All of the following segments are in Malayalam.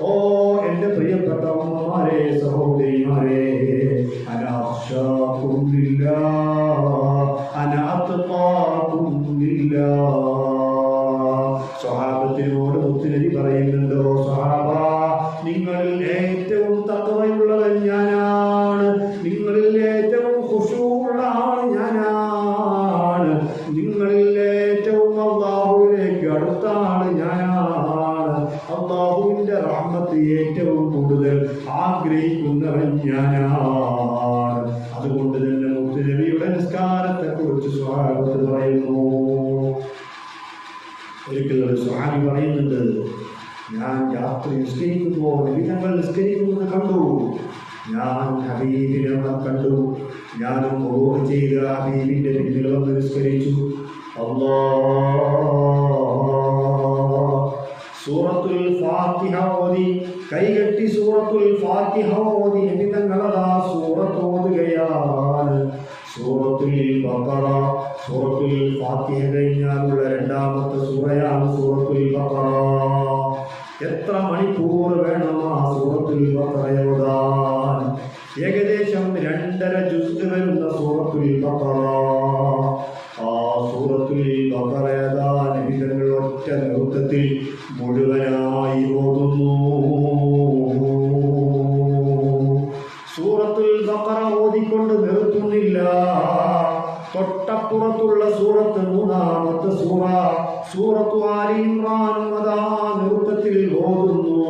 ഓ എന്റെ പ്രിയപ്പെട്ട അമ്മമാരെ സഹോദരിമാരെ അനാശാക്കുന്നില്ല അനാത്തക്കുന്നില്ല സ്വഹാബത്തിനോട് ഒത്തിരി പറയുന്നുണ്ടോ അള്ളാഹുവിന്റെ റഹ്മത്ത് ഏറ്റവും കൂടുതൽ ആഗ്രഹിക്കുന്നവൻ ഞാനാണ്. അതുകൊണ്ട് തന്നെ മുത്തുനബിയുടെ നിസ്കാരത്തെ കുറിച്ച് സ്വാഗത്ത് പറയുന്നു. ഒരിക്കൽ ഒരു സ്വാമി പറയുന്നുണ്ട് ഞാൻ രാത്രി നിസ്കരിക്കുമ്പോൾ ഞങ്ങൾ നിസ്കരിക്കുന്നത് കണ്ടു. ഞാൻ ഹബീബിനെ കണ്ടു. ഞാനും ചെയ്ത് ഹബീബിന്റെ പിന്നിൽ വന്ന് നിസ്കരിച്ചു. ഫാത്തിഹ ഓതി കൈകെട്ടി സൂറത്തുൽ ഫാത്തിഹ ഓതി നബി തങ്ങളതാ സൂറത്ത് ഓതുകയാൽ സൂറത്തുൽ ബഖറ. സൂറത്തുൽ ഫാത്തിഹ കഴിഞ്ഞാലുള്ള രണ്ടാമത്തെ സൂറയാണ് സൂറത്തുൽ ബഖറ. എത്ര മണിക്കൂർ വേണം ആ സൂറത്തുൽ ബക്കറ ഓതാൻ? ഏകദേശം സൂറത്ത് മൂന്നാമത്തെ സൂറ. സൂറത്തു ആലി ഇമ്രാനും അതാ നൃത്തത്തിൽ ഓതുന്നു.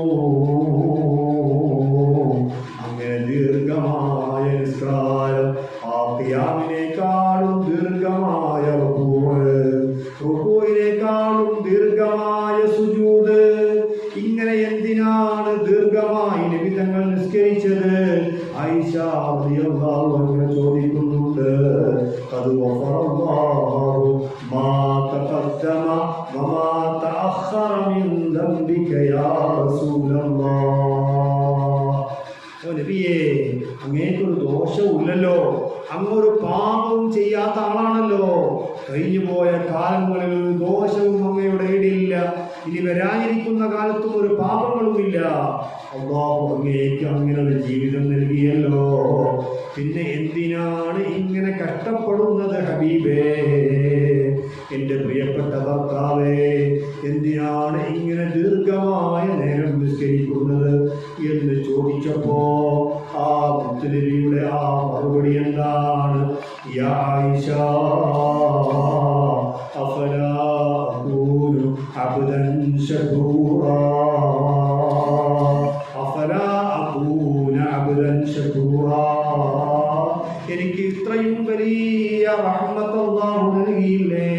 അങ്ങനെ ദീർഘമായ നിസ്കാരം ആ ഖിയാമിനേക്കാളും ദീർഘമായ റുക്കോയിനേക്കാളും ദീർഘമായ സുജൂദ് ഇങ്ങനെ എന്തിനാണ് ദീർഘമായി നിബിധങ്ങൾ നിസ്കരിച്ചത്? ആയിഷ റളിയല്ലാഹു തഖദ്ദമ تأخر من മിൻ ദംബിക യാ റസൂലല്ലാഹ് ഓ നബിയേ അങ്ങേക്കൊരു ദോഷവുമില്ലല്ലോ. അങ്ങൊരു പാപവും ചെയ്യാത്ത ആളാണല്ലോ. കഴിഞ്ഞു പോയ കാലങ്ങളിൽ ഒരു ദോഷവും അങ്ങയുടെ ഇടയില്ല ഇനി വരാനിരിക്കുന്ന കാലത്തും ഒരു പാപങ്ങളുമില്ല. അള്ളാഹു അങ്ങേക്ക് അങ്ങനെ ഒരു ജീവിതം നൽകിയല്ലോ. പിന്നെ എന്തിനാണ് ഇങ്ങനെ കഷ്ടപ്പെടുന്നത് ഹബീബേ? എന്റെ പ്രിയപ്പെട്ട ഭർത്താവേ എന്തിനാണ് ഇങ്ങനെ ദീർഘമായ നേരം നിസ്കരിക്കുന്നത് എന്ന് ചോദിച്ചപ്പോ ആ മുത്തലിയുടെ ആ മറുപടി എന്താണ്? എനിക്ക് ഇത്രയും വലിയ റഹ്മത്ത് അല്ലാഹു നൽകിയില്ലേ?